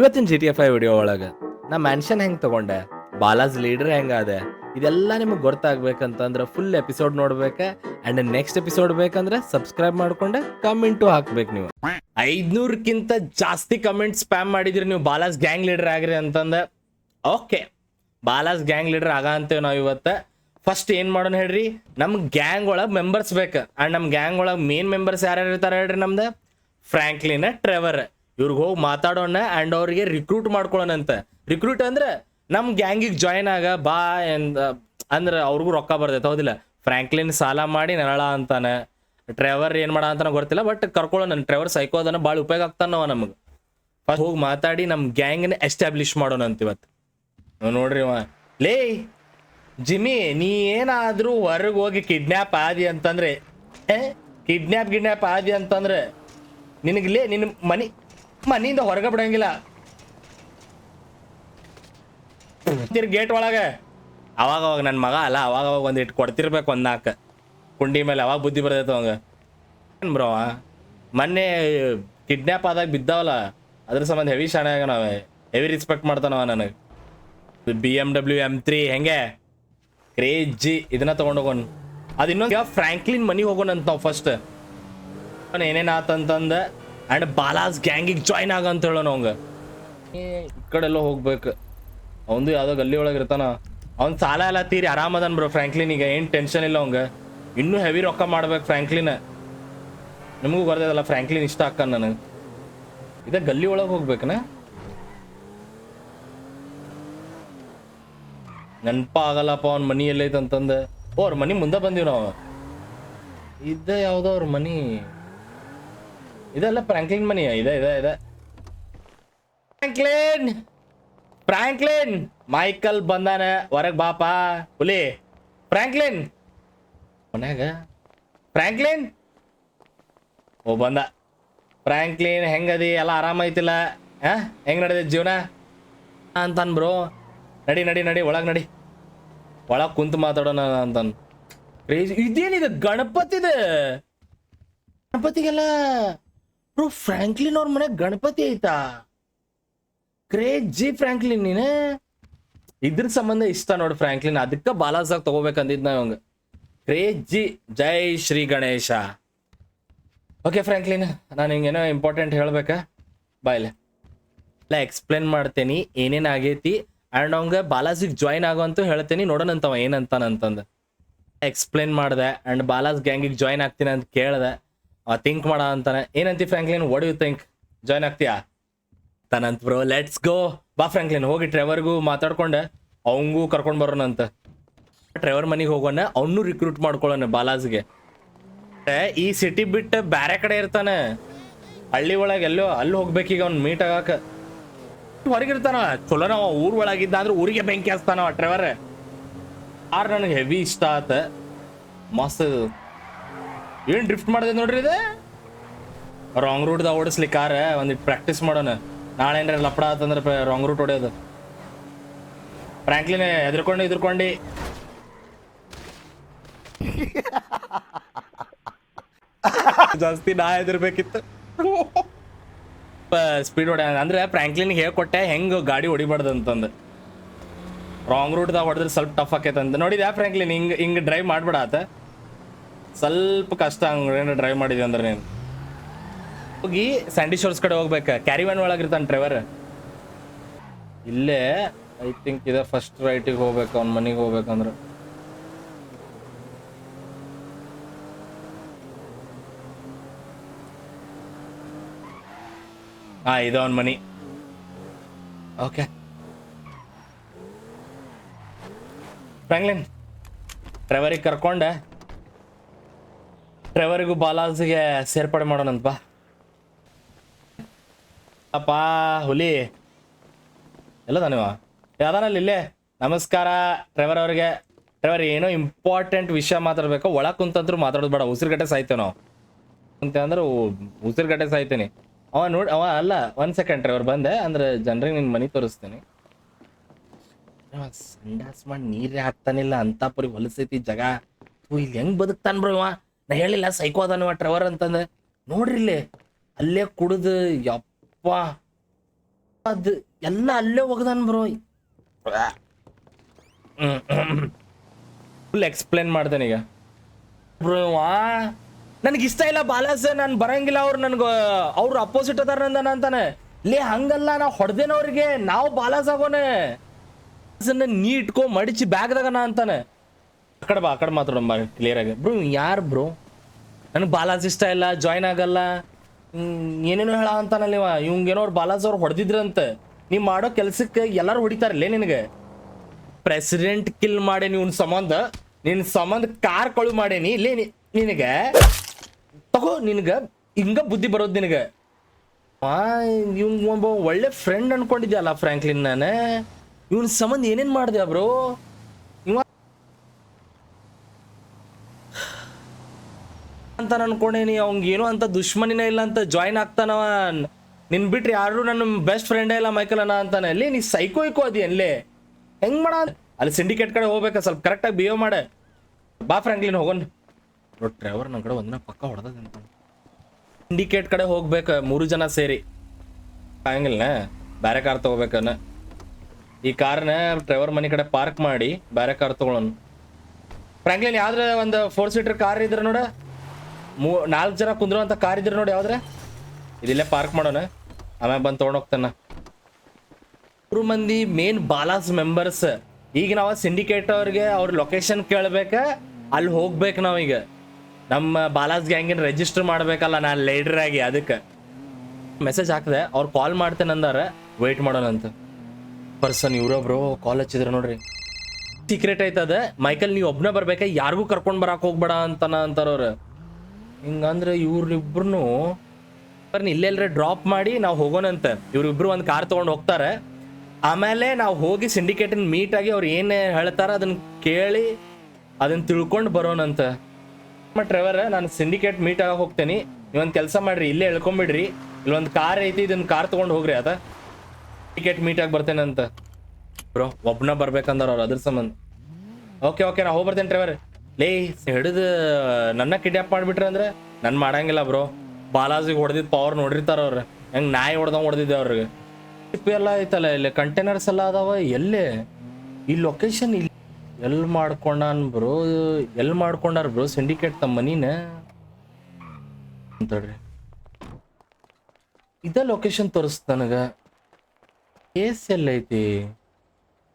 ಇವತ್ತಿನ G T A five video ಒಳಗೆ ನಾ ಮ್ಯಾನ್ಷನ್ ಹೆಂಗೆ ತಗೊಂಡೆ? ಬಾಲಾಜ್ ಲೀಡರ್ ಹೆಂಗಾದೆ ಇದೆಲ್ಲ ನಿಮಗೆ ಗೊತ್ತಾಗ್ಬೇಕಂತಂದ್ರೆ ಫುಲ್ ಎಪಿಸೋಡ್ ನೋಡ್ಬೇಕೆ. ಅಂಡ್ ನೆಕ್ಸ್ಟ್ ಎಪಿಸೋಡ್ ಬೇಕಂದ್ರೆ ಸಬ್ಸ್ಕ್ರೈಬ್ ಮಾಡ್ಕೊಂಡೆ ಕಮೆಂಟು ಹಾಕ್ಬೇಕು ನೀವು. ಐದ್ನೂರಕ್ಕಿಂತ ಜಾಸ್ತಿ ಕಮೆಂಟ್ ಸ್ಪ್ಯಾಮ್ ಮಾಡಿದ್ರಿ ನೀವು ಬಾಲಾಜ್ ಗ್ಯಾಂಗ್ ಲೀಡರ್ ಆಗ್ರಿ ಅಂತಂದ. ಓಕೆ ಬಾಲಾಜ್ ಗ್ಯಾಂಗ್ ಲೀಡರ್ ಆಗ ಅಂತೇವೆ ನಾವು ಇವತ್ತು. ಫಸ್ಟ್ ಏನ್ ಮಾಡೋಣ ಹೇಳ್ರಿ? ನಮ್ಮ ಗ್ಯಾಂಗ್ ಒಳಗ್ ಮೆಂಬರ್ಸ್ ಬೇಕು. ಅಂಡ್ ನಮ್ ಗ್ಯಾಂಗ್ ಒಳಗ್ ಮೇನ್ ಮೆಂಬರ್ಸ್ ಯಾರ್ಯಾರು ಇರ್ತಾರೆ ಹೇಳ್ರಿ ನಮ್ದು? ಫ್ರಾಂಕ್ಲಿನ್ ಟ್ರೆವರ್ ಇವ್ರಿಗೆ ಹೋಗಿ ಮಾತಾಡೋಣ ಆ್ಯಂಡ್ ಅವ್ರಿಗೆ ರಿಕ್ರೂಟ್ ಮಾಡ್ಕೊಳ್ಳೋಣಂತೆ ರಿಕ್ರೂಟ್ ಅಂದ್ರೆ ನಮ್ಮ ಗ್ಯಾಂಗಿಗೆ ಜಾಯ್ನ್ ಆಗ ಬಾ ಎಂದ ಅಂದ್ರೆ ಅವ್ರಿಗೂ ರೊಕ್ಕ ಬರ್ತೈತೆ, ಹೌದಿಲ್ಲ? ಫ್ರಾಂಕ್ಲಿನ್ ಸಾಲ ಮಾಡಿ ನೆರಳ ಅಂತಾನೆ. ಡ್ರೈವರ್ ಏನು ಮಾಡ ಅಂತಾನೆ ಗೊತ್ತಿಲ್ಲ ಬಟ್ ಕರ್ಕೊಳ್ಳೋಣ ಟ್ರೆವರ್ ಸೈಕೋ ಅದನ್ನು ಭಾಳ ಉಪಯೋಗ ಆಗ್ತಾನವ ನಮಗೆ. ಫಸ್ಟ್ ಹೋಗಿ ಮಾತಾಡಿ ನಮ್ಮ ಗ್ಯಾಂಗ್ನ ಎಸ್ಟಾಬ್ಲಿಷ್ ಮಾಡೋಣ ಅಂತ ಇವತ್ತು. ಅವ ಲೇ, ಜಿಮ್ಮಿ, ನೀ ಏನಾದರೂ ಹೊರಗೆ ಹೋಗಿ ಕಿಡ್ನ್ಯಾಪ್ ಆದಿ ಅಂತಂದ್ರೆ ಕಿಡ್ನ್ಯಾಪ್ ಗಿಡ್ನ್ಯಾಪ್ ಆದಿ ಅಂತಂದ್ರೆ ಲೇ ನಿನ್ನ ಮನಿ ಮನಿಯಿಂದ ಹೊರಗೆ ಬಿಡಂಗಿಲ್ಲ. ಗೇಟ್ ಒಳಗೆ. ಅವಾಗ ಅವಾಗ ನನ್ನ ಮಗ ಅಲ್ಲ, ಅವಾಗ ಅವಾಗ ಒಂದು ಇಟ್ಟು ಕೊಡ್ತಿರ್ಬೇಕು ಒಂದು ನಾಲ್ಕು. ಕುಂಡಿ ಮೇಲೆ ಅವಾಗ ಬುದ್ಧಿ ಬರ್ತೈತೆ ಅವಂಗೆ. ಏನು ಬ್ರೋ ಮೊನ್ನೆ ಕಿಡ್ನ್ಯಾಪ್ ಆದಾಗ ಬಿದ್ದಾವಲ್ಲ, ಅದ್ರ ಸಂಬಂಧ ಹೆವಿ ಶಾಣೆ ಆಗ ಹೆವಿ ರಿಸ್ಪೆಕ್ಟ್ ಮಾಡ್ತಾನವ ನನಗೆ. B M W M three ಹೆಂಗೆ? ಕ್ರೇಜಿ ಇದನ್ನ ಹೋಗೋಣ. ಅದು ಇನ್ನೊಂದು ಫ್ರಾಂಕ್ಲಿನ್ ಮನೆಗೆ ಹೋಗೋಣ ಅಂತ ನಾವು ಫಸ್ಟ್ ಏನೇನು ಆತಂತಂದ? ಆ್ಯಂಡ್ ಬಾಲಾಸ್ ಗ್ಯಾಂಗಿಗೆ ಜಾಯ್ನ್ ಆಗ ಅಂತ ಹೇಳೋಣ ಅವಂಗ. ಈ ಕಡೆಲ್ಲ ಹೋಗ್ಬೇಕು. ಅವಂದು ಯಾವುದೋ ಗಲ್ಲಿ ಒಳಗೆ ಇರ್ತಾನ. ಅವ್ನ ಸಾಲ ಎಲ್ಲ ತೀರಿ, ಆರಾಮದನ್ ಬ್ರೋ ಫ್ರಾಂಕ್ಲಿನ್ ಈಗ ಏನು ಟೆನ್ಷನ್ ಇಲ್ಲ ಅವಂಗ. ಇನ್ನೂ ಹೆವಿ ರೊಕ್ಕ ಮಾಡ್ಬೇಕು ಫ್ರಾಂಕ್ಲಿನ್ ನಿಮಗೂ ಬರ್ದಲ್ಲ ಫ್ರಾಂಕ್ಲಿನ್ ಇಷ್ಟ ಅಕ್ಕ ನನಗೆ. ಇದ ಗಲ್ಲಿ ಒಳಗೆ ಹೋಗ್ಬೇಕನ? ನೆನಪ ಆಗಲ್ಲಪ್ಪ ಅವ್ನ ಮನಿ ಎಲ್ಲೈತೆ ಅಂತಂದ ಓ, ಅವ್ರ ಮನಿ ಮುಂದೆ ಬಂದೀವಿ ನಾವು. ಇದ ಯಾವುದೋ ಅವ್ರ ಮನಿ. ಇದೆಲ್ಲ ಫ್ರಾಂಕ್ಲಿನ್ ಮನಿ ಇದೆ ಇದೆ ಇದೆ. ಫ್ರಾಂಕ್ಲಿನ್ ಫ್ರಾಂಕ್ಲಿನ್ ಮೈಕಲ್ ಬಂದಾನ, ಹೊರಗ್ ಬಾಪಾ ಹುಲಿ. ಫ್ರಾಂಕ್ಲಿನ್ ಮನ್ಯಾಗ? ಫ್ರಾಂಕ್ಲಿನ್ ಓ, ಬಂದ. ಫ್ರಾಂಕ್ಲಿನ್ ಹೆಂಗದಿ ಎಲ್ಲ ಆರಾಮೈತಿಲ್ಲ ಹಾ? ಹೆಂಗ್ ನಡೆದ ಜೀವನ? ಅಂತನ್ ಬ್ರೋ. ನಡಿ ನಡಿ ನಡಿ, ಒಳಗ್ ನಡಿ. ಒಳಗ್ ಕುಂತ ಮಾತಾಡೋಣ ಅಂತಾನ್. ಕ್ರೇಜಿ ಇದೇನಿದೆ? ಗಣಪತಿದೆ. ಗಣಪತಿಗೆಲ್ಲ ಬ್ರೋ ಫ್ರಾಂಕ್ಲಿನ್ ಅವ್ರ ಮನೆ ಗಣಪತಿ ಐತಾ? ಕ್ರೇಜಿ ಫ್ರಾಂಕ್ಲಿನ್ ನೀನ? ಇದ್ರ ಸಂಬಂಧ ಇಷ್ಟ ನೋಡಿ ಫ್ರಾಂಕ್ಲಿನ್ ಅದಕ್ಕೆ ಬಾಲಾಸಾಗ್ ತಗೋಬೇಕಂದಿದ್ ನಾ ಅವಂಗ ಕ್ರೇಜಿ ಜೈ ಶ್ರೀ ಗಣೇಶ. ಓಕೆ ಫ್ರಾಂಕ್ಲಿನ್ ನಾನು ಹಿಂಗೇನೋ ಇಂಪಾರ್ಟೆಂಟ್ ಹೇಳ್ಬೇಕಾ? ಬಾಯ್ಲೆ ಇಲ್ಲ. ಎಕ್ಸ್ಪ್ಲೇನ್ ಮಾಡ್ತೇನಿ, ಏನೇನ್ ಆಗೈತಿ ಅಂಡ್ ಅವಂಗ ಬಾಲಾಜಿಗೆ ಜಾಯ್ನ್ ಅಂತ ಹೇಳ್ತೇನಿ ನೋಡೋಣಂತವ ಏನಂತಾನಂತಂದು. ಎಕ್ಸ್ಪ್ಲೇನ್ ಮಾಡ್ದೆ ಅಂಡ್ ಬಾಲಾಜ್ ಗ್ಯಾಂಗಿಗೆ ಜಾಯ್ನ್ ಆಗ್ತೀನಿ ಅಂತ ಕೇಳ್ದೆ. ಥಿಂಕ್ ಮಾಡ ಅಂತಾನೆ. ಏನಂತಿ Franklin? What you think join ಆಗ್ತೀಯಾ? ತನಂತ ಬ್ರೋ ಲೆಟ್ಸ್ ಗೋ ಬಾ ಫ್ರಾಂಕ್ಲಿನ್, ಹೋಗಿ ಟ್ರೆವರ್ಗೂ ಮಾತಾಡ್ಕೊಂಡೆ. ಅವಂಗೂ ಕರ್ಕೊಂಡು ಬರೋಣಂತ ಟ್ರೆವರ್ ಮನೆಗೆ ಹೋಗೋಣ, ಅವನು ರಿಕ್ರೂಟ್ ಮಾಡ್ಕೊಳ್ಳೋಣ ಬಾಲಾಜ್ಗೆ. ಈ ಸಿಟಿ ಬಿಟ್ಟು ಬೇರೆ ಕಡೆ ಇರ್ತಾನೆ. ಹಳ್ಳಿ ಒಳಗೆ ಎಲ್ಲೋ, ಅಲ್ಲಿ ಹೋಗ್ಬೇಕೀಗ ಅವ್ನು ಮೀಟ್ ಆಗಾಕ. ಹೊರಗಿರ್ತಾನ. ಚಲೋ ನಾವು ಊರ್ ಒಳಗಿದ್ದ ಅಂದ್ರೆ ಊರಿಗೆ ಬೆಂಕಿ ಹಚ್ತಾನ ಟ್ರೆವರ್ ಆರ್ ನನಗೆ ಹೆವಿ ಇಷ್ಟ ಆತ? ಮಸ್ತ್. ಏನ್ ಡ್ರಿಫ್ಟ್ ಮಾಡಿದೆ ನೋಡ್ರಿ ಇದು? ರಾಂಗ್ ರೂಟ್ದಾಗ ಓಡಿಸ್ಲಿ ಕಾರ ಒಂದಿಟ್ಟು ಪ್ರಾಕ್ಟೀಸ್ ಮಾಡೋಣ. ನಾಳೆ ಏನ್ರ ಲಪಡ ಆತಂದ್ರೆ ರಾಂಗ್ ರೂಟ್ ಹೊಡೆಯೋದು. ಫ್ರಾಂಕ್ಲಿನ್ ಎದ್ರಕೊಂಡು ಎದ್ರಕೊಂಡು ಜಾಸ್ತಿ ನಾ ಎದಿರ್ಬೇಕಿತ್ತು ಸ್ಪೀಡ್ ಹೊಡೆ ಅಂದ್ರೆ ಫ್ರಾಂಕ್ಲಿನ್ ಹೇಳ್ಕೊಟ್ಟೆ ಹೆಂಗ್ ಗಾಡಿ ಹೊಡಿಬಾರ್ದು ಅಂತಂದು. ರಾಂಗ್ ರೂಟ್ದಾಗ ಹೊಡೆದ್ರೆ ಸ್ವಲ್ಪ ಟಫ್ ಆಕೈತೆ ಅಂತ ನೋಡಿದ್ಯಾ ಫ್ರಾಂಕ್ಲಿನ್ ಹಿಂಗ್ ಹಿಂಗ್ ಡ್ರೈವ್ ಮಾಡ್ಬೇಡ ಆತ? ಸ್ವಲ್ಪ ಕಷ್ಟ ಹಂಗ ಡ್ರೈವ್ ಮಾಡಿದ್ವಿ ಅಂದ್ರೆ ನೀನು. ಹೋಗಿ ಸ್ಯಾಂಡಿ ಶೋರ್ಸ್ ಕಡೆ ಹೋಗ್ಬೇಕು. ಕ್ಯಾರಿ ವ್ಯಾನ್ ಒಳಗಿರ್ತಾನೆ ಡ್ರೈವರ್ ಇಲ್ಲೇ ಐ ಥಿಂಕ್ ಇದೆ ಫಸ್ಟ್ ರೈಟಿಗೆ ಹೋಗ್ಬೇಕು, ಅವ್ನ ಮನೆಗೆ ಹೋಗ್ಬೇಕಂದ್ರೆ ಹಾ, ಇದು ಅವನ ಮನಿ. Okay Franklin ಡ್ರೈವರಿಗೆ ಕರ್ಕೊಂಡೆ. ಡ್ರೈವರಿಗೂ ಬಾಲಾಜ್ಗೆ ಸೇರ್ಪಡೆ ಮಾಡೋಣಂತ ಬಾ. ಅಪ್ಪ, ಹುಲಿ. ಎಲ್ಲ ನೀವು? ಯಾವ್ದಾನಲ್ಲಿ ಇಲ್ಲೇ? ನಮಸ್ಕಾರ. ಡ್ರೈವರ್ ಅವ್ರಿಗೆ. ಡ್ರೈವರ್, ಏನೋ ಇಂಪಾರ್ಟೆಂಟ್ ವಿಷಯ ಮಾತಾಡ್ಬೇಕು. ಒಳ ಕುಂತಂದ್ರು ಮಾತಾಡೋದು ಬೇಡ. ಉಸಿರುಗಟ್ಟೆ ಸಾಯ್ತೇವೆ ನಾವು. ಅಂತ ಅಂದ್ರೆ, ಉಸಿರುಗಟ್ಟೆ ಸಾಯ್ತೇನೆ. ಅವ ನೋಡಿ, ಅವ ಅಲ್ಲ ಒಂದ್ ಸೆಕೆಂಡ್ ಡ್ರೈವರ್, ಬಂದೆ. ಅಂದ್ರೆ ಜನರಿಗೆ ನಿನ್ನ ಮನೆ ತೋರಿಸ್ತೀನಿ. ಸಂಡಾಸ್ ಮಾಡಿ ನೀರೇ ಹಾಕ್ತಾನಿಲ್ಲ ಅಂತ ಪರಿ ಹೊಲಸೈತಿ ಜಗ. ಇಲ್ಲಿ ಹೆಂಗ್ ಬದುಕ್ತಾನ ಬ್ರೋ ಇವ? ನಾ ಹೇಳಿಲ್ಲ ಸೈಕೋ ಅದಾನ ಟ್ರವರ್ ಅಂತಂದು ನೋಡ್ರಿ ಇಲ್ಲಿ, ಅಲ್ಲೇ ಕುಡಿದು, ಯಪ್ಪ, ಅದು ಎಲ್ಲ ಅಲ್ಲೇ ಒಗದಾನ ಬ್ರೋ. ಫುಲ್ ಎಕ್ಸ್ಪ್ಲೇನ್ ಮಾಡ್ತೇನೆ ಈಗ. ಬ್ರೋ ನನಗೆ ಇಷ್ಟ ಇಲ್ಲ ಬಾಲಾಸ್, ನಾನು ಬರಂಗಿಲ್ಲ ಅವ್ರು ನನ್ಗೆ, ಅವ್ರು ಅಪೋಸಿಟ್ ಅದಾರ ನಂದನ ಅಂತಾನೆ. ಲೇ, ಹಂಗಲ್ಲ, ನಾ ಹೊಡೆದೇನವ್ರಿಗೆ ನಾವು ಬಾಲಾಸ್ ಆಗೋನೆ. ನೀ ಇಟ್ಕೊ ಮಡಿಚಿ ಬ್ಯಾಗ್ದಾಗ ನಾ ಅಂತಾನೆ. ಆ ಕಡೆ ಬಾ, ಆ ಕಡೆ ಮಾತಾಡೋಣ ಬಾ ಕ್ಲಿಯರ್ ಆಗಿ. ಬ್ರೋ ಯಾರು ಬ್ರೋ? ನನಗೆ ಬಾಲಾಜ್ ಇಷ್ಟ ಇಲ್ಲ ಜಾಯ್ನ್ ಆಗಲ್ಲ. ಏನೇನು ಹೇಳ ಅಂತಾನಲ್ಲ ಇವ. ಇವಂಗೇನೋ ಅವ್ರು ಬಾಲಾಜ್ ಅವ್ರು ಹೊಡೆದಿದ್ರಂತೆ. ನೀವು ಮಾಡೋ ಕೆಲಸಕ್ಕೆ ಎಲ್ಲರೂ ಹೊಡಿತಾರಲ್ಲೇ ನಿನಗೆ. ಪ್ರೆಸಿಡೆಂಟ್ ಕಿಲ್ ಮಾಡೇನಿ ಇವ್ನ ಸಂಬಂಧ. ನಿನ್ನ ಸಂಬಂಧ ಕಾರ್ ಕಳು ಮಾಡೇನಿ ಇಲ್ಲೇ ನಿನಗೆ. ತಗೋ, ನಿನಗೆ ಹಿಂಗ ಬುದ್ಧಿ ಬರೋದು ನಿನಗೆ. ಇವ್ ಒಬ್ಬ ಒಳ್ಳೆ ಫ್ರೆಂಡ್ ಅನ್ಕೊಂಡಿದ್ಯಲ್ಲ ಫ್ರಾಂಕ್ಲಿನ್ ನಾನು. ಇವನ್ ಸಂಬಂಧ ಏನೇನು ಮಾಡಿದೆ ಬ್ರೋ? ಅಂತ ಅನ್ಕೊಂಡೇನಿ ಅವಂಗ ಏನೋ ಅಂತ ದುಶ್ಮನಿನೇ ಇಲ್ಲ ಅಂತ ಜಾಯ್ನ್ ಆಗ್ತಾನವ ನಿನ್ ಬಿಟ್ರೆ ಯಾರು ನನ್ನ ಬೆಸ್ಟ್ ಫ್ರೆಂಡೇ ಇಲ್ಲ ಮೈಕಲ್ ಅನ್ನ ಅಂತಾನೆ. ಅಲ್ಲಿ ನೀ ಸೈಕೋ ಇಕೋ ಅದಿ ಅಲ್ಲೇ ಹೆಂಗ್ ಮಾಡ? ಅಲ್ಲಿ ಸಿಂಡಿಕೇಟ್ ಕಡೆ ಹೋಗ್ಬೇಕ? ಸ್ವಲ್ಪ ಕರೆಕ್ಟಾಗಿ ಬಿಹೇವ್ ಮಾಡೆ. ಬಾ ಫ್ರಾಂಕ್ಲಿನ್ ಹೋಗೋಣ. ನೋಡಿ ಡ್ರೈವರ್ ನನ್ನ ಕಡೆ ಒಂದಿನ ಪಕ್ಕ ಹೊಡೆದ ಸಿಂಡಿಕೇಟ್ ಕಡೆ ಹೋಗ್ಬೇಕು ಮೂರು ಜನ ಸೇರಿ. ಆಗಂಗಿಲ್ಲ ಬೇರೆ ಕಾರ್ ತಗೋಬೇಕನ್ನ ಈ ಕಾರ್ನ ಡ್ರೈವರ್ ಮನೆ ಕಡೆ ಪಾರ್ಕ್ ಮಾಡಿ ಬೇರೆ ಕಾರ್ ತಗೊಳ್ಳೋಣ ಫ್ರಾಂಕ್ಲಿನ್ ಯಾವ್ದ್ರ ಒಂದು ಫೋರ್ ಸೀಟರ್ ಕಾರ್ ಇದ್ರೆ ನೋಡ. ಮೂ ನಾಲ್ಕು ಜನ ಕುಂದ್ರುವಂತ ಕಾರ್ ಇದ್ರೆ ನೋಡಿ ಯಾವ್ದ್ರೆ? ಇದಿಲ್ಲೇ ಪಾರ್ಕ್ ಮಾಡೋಣ. ಆಮೇಲೆ ಬಂದು ತೊಗೊಂಡೋಗ್ತಾನ ಮೂರು ಮಂದಿ ಮೇನ್ ಬಾಲಾಸ್ ಮೆಂಬರ್ಸ್ ಈಗ ನಾವು ಸಿಂಡಿಕೇಟ್ ಅವ್ರಿಗೆ ಅವ್ರ ಲೊಕೇಶನ್ ಕೇಳ್ಬೇಕ, ಅಲ್ಲಿ ಹೋಗ್ಬೇಕು ನಾವೀಗ. ನಮ್ಮ ಬಾಲಾಸ್ ಗ್ಯಾಂಗಿನ ರಿಜಿಸ್ಟರ್ ಮಾಡ್ಬೇಕಲ್ಲ, ನಾನು ಲೀಡರ್ ಆಗಿ ಅದಕ್ಕೆ. ಮೆಸೇಜ್ ಹಾಕಿದೆ, ಅವ್ರು ಕಾಲ್ ಮಾಡ್ತೇನೆ ಅಂದಾರ ವೆಯ್ಟ್ ಮಾಡೋಣ ಅಂತ. ಪರ್ಸನ್ ಇವ್ರೊಬ್ರು ಕಾಲ್ ಹಚ್ಚಿದ್ರು ನೋಡ್ರಿ. ಸೀಕ್ರೆಟ್ ಐತದ ಮೈಕಲ್, ನೀವು ಒಬ್ನ ಬರ್ಬೇಕಾ? ಯಾರಿಗೂ ಕರ್ಕೊಂಡು ಬರಾಕ್ ಹೋಗ್ಬೇಡ ಅಂತಾನ ಅಂತಾರವ್ರು ಹಿಂಗಂದ್ರೆ ಇವ್ರಿಬ್ರು ಬರ್ನಿ ಇಲ್ಲೆಲ್ರ ಡ್ರಾಪ್ ಮಾಡಿ ನಾವು ಹೋಗೋಣಂತೆ. ಇವ್ರಿಬ್ರು ಒಂದು ಕಾರ್ ತಗೊಂಡು ಹೋಗ್ತಾರೆ. ಆಮೇಲೆ ನಾವು ಹೋಗಿ ಸಿಂಡಿಕೇಟನ್ ಮೀಟ್ ಆಗಿ ಅವ್ರು ಏನೇ ಹೇಳ್ತಾರ ಅದನ್ನ ಕೇಳಿ ಅದನ್ನ ತಿಳ್ಕೊಂಡು ಬರೋಣಂತ. ಡ್ರೈವರ್ ನಾನು ಸಿಂಡಿಕೇಟ್ ಮೀಟ್ ಆಗಿ ಹೋಗ್ತೇನೆ. ನೀವೊಂದು ಕೆಲಸ ಮಾಡ್ರಿ, ಇಲ್ಲೇ ಎಳ್ಕೊಂಬಿಡ್ರಿ. ಇಲ್ಲೊಂದು ಕಾರ್ ಐತಿ ಇದನ್ನ ಕಾರ್ ತಗೊಂಡು ಹೋಗ್ರಿ ಅದ ಟಿಕೆಟ್ ಮೀಟ್ ಆಗಿ ಬರ್ತೇನೆ ಅಂತ ಬ್ರೋ, ಒಬ್ನ ಬರ್ಬೇಕಂದ್ರ ಅವ್ರು ಅದ್ರ ಸಂಬಂಧ. ಓಕೆ ಓಕೆ ನಾ ಹೋಗ್ಬರ್ತೇನೆ ಡ್ರೈವರ್ ಲೇ, ಹಿಡಿದು ನನ್ನ ಕಿಡ್ನಾಪ್ ಮಾಡಿಬಿಟ್ರೆ ಅಂದ್ರೆ ನನ್ ಮಾಡಂಗಿಲ್ಲ ಬ್ರೋ ಬಾಲಾಜಿಗೆ ಹೊಡೆದಿದ್ದ ಪವರ್ ನೋಡಿರ್ತಾರ ಅವ್ರು. ಹೆಂಗ್ ನಾಯಿ ಹೊಡೆದಂಗ್ ಹೊಡೆದಿದ್ದೆ ಅವ್ರಿಗೆ. ಶಿಪ್ ಎಲ್ಲ ಐತಲ್ಲ ಇಲ್ಲಿ ಕಂಟೈನರ್ಸ್ ಎಲ್ಲ ಅದಾವ, ಎಲ್ಲಿ? ಈ ಲೊಕೇಶನ್ ಇಲ್ಲಿ. ಎಲ್ಲಿ ಮಾಡ್ಕೊಂಡಾನ್ ಬ್ರೋ ಎಲ್ಲಿ ಮಾಡ್ಕೊಂಡಾರ ಬ್ರೋ ಸಿಂಡಿಕೇಟ್ ತಮ್ಮ ಮನಿನ? ಅಂತಡ್ರಿ ಇದ ಲೊಕೇಶನ್ ತೋರಿಸ್ತ ನನಗ. ಕೇಸ್ ಎಲ್ಲೈತಿ.